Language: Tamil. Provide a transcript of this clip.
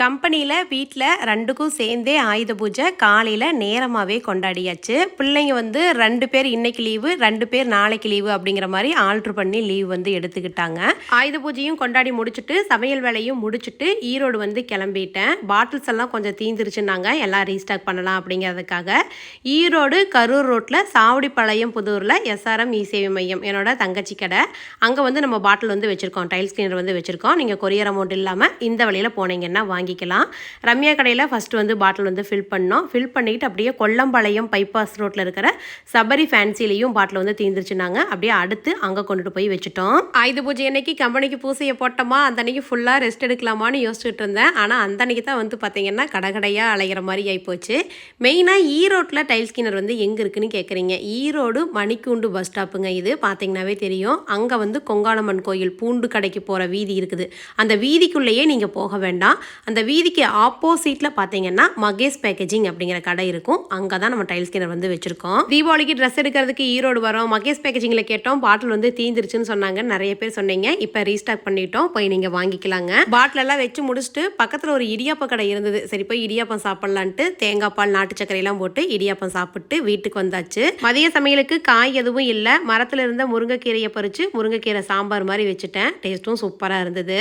கம்பெனியில் வீட்டில் ரெண்டுக்கும் சேர்ந்தே ஆயுத பூஜை காலையில் நேரமாகவே கொண்டாடியாச்சு. பிள்ளைங்க வந்து ரெண்டு பேர் இன்னைக்கு லீவு ரெண்டு பேர் நாளைக்கு லீவு அப்படிங்கிற மாதிரி ஆல்ட்ரு பண்ணி லீவ் வந்து எடுத்துக்கிட்டாங்க. ஆயுத பூஜையும் கொண்டாடி முடிச்சுட்டு சமையல் வேலையும் முடிச்சுட்டு ஈரோடு வந்து கிளம்பிட்டேன். பாட்டில்ஸ் எல்லாம் கொஞ்சம் தீந்துருச்சுன்னாங்க. எல்லாம் ரீஸ்டாக் பண்ணலாம் அப்படிங்கிறதுக்காக. ஈரோடு கரூர் ரோட்டில் சாவடிப்பாளையம் புதூரில் எஸ்ஆர்எம் இ சேவை மையம் என்னோட தங்கச்சி கடை. அங்கே வந்து நம்ம பாட்டில் வந்து வச்சுருக்கோம் டைல்ஸ் கிளீனர் வந்து வச்சுருக்கோம். நீங்கள் கொரியர் அமௌண்ட் இல்லாமல் இந்த வழியில் போனீங்கன்னா வாங்கிக்கலாம். ரம்யா கடையில் ஃபஸ்ட்டு வந்து பாட்டில் வந்து ஃபில் பண்ணோம். ஃபில் பண்ணிட்டு அப்படியே கொல்லம்பாளையம் பைபாஸ் ரோட்டில் இருக்கிற சபரி ஃபேன்சிலையும் பாட்டில் வந்து தீர்ந்துருச்சுனாங்க அப்படியே அடுத்து அங்கே கொண்டுட்டு போய் வச்சுட்டோம். ஆயுத பூஜை அன்னைக்கு கம்பெனிக்கு பூசையை போட்டோமா? அந்த அன்னைக்கு ஃபுல்லாக ரெஸ்ட் எடுக்கலாமான்னு யோசிச்சுட்டு இருந்தேன். ஆனால் அந்த அன்னைக்கு தான் வந்து பார்த்தீங்கன்னா கடகடையாக அலைகிற மாதிரி ஆகிப்போச்சு மெயினாக ஈரோட்டில் டைல்ஸ் ஸ்கின்னர் வந்து எங்கே இருக்குன்னு கேட்குறீங்க ஈரோடு மணிக்கூண்டு பஸ் ஸ்டாப்புங்க இது. பார்த்தீங்கன்னாவே தெரியும். அங்கே வந்து கொங்காளம்மன் கோயில் பூண்டு கடைக்கு போகிற வீதி இருக்குது. அந்த வீதிக்குள்ளேயே நீங்கள் போக வேண்டாம். அந்த வீதிக்கு ஆப்போசிட்டில் பார்த்தீங்கன்னா மகேஷ் பேக்கேஜிங் அப்படிங்கிற கடை இருக்கும். அங்கே தான் நம்ம டைல்ஸ் கிணறு வந்து வச்சுருக்கோம். தீபாவளிக்கு ட்ரெஸ் எடுக்கிறதுக்கு ஈரோடு வரோம். மகேஷ் பேக்கேஜிங்கில் கேட்டோம். பாட்டில் வந்து தீந்துருச்சுன்னு சொன்னாங்க. நிறைய பேர் சொன்னீங்க. இப்போ ரீஸ்டாக் பண்ணிட்டோம். போய் நீங்கள் வாங்கிக்கலாங்க. பாட்டில் எல்லாம் வச்சு முடிச்சுட்டு பக்கத்தில் ஒரு இடியாப்ப கடை இருந்தது. சரி போய் இடியாப்பம் சாப்பிட்லான்ட்டு தேங்காய் பால் நாட்டு சர்க்கரையெல்லாம் போட்டு இடியாப்பம் சாப்பிட்டு வீட்டுக்கு வந்தாச்சு. மதிய சமையலுக்கு காய் எதுவும் இல்லை. மரத்தில் இருந்த முருங்கைக்கீரையை பறித்து முருங்கைக்கீரை சாம்பார் மாதிரி வச்சுட்டேன். டேஸ்ட்டும் சூப்பராக இருந்தது.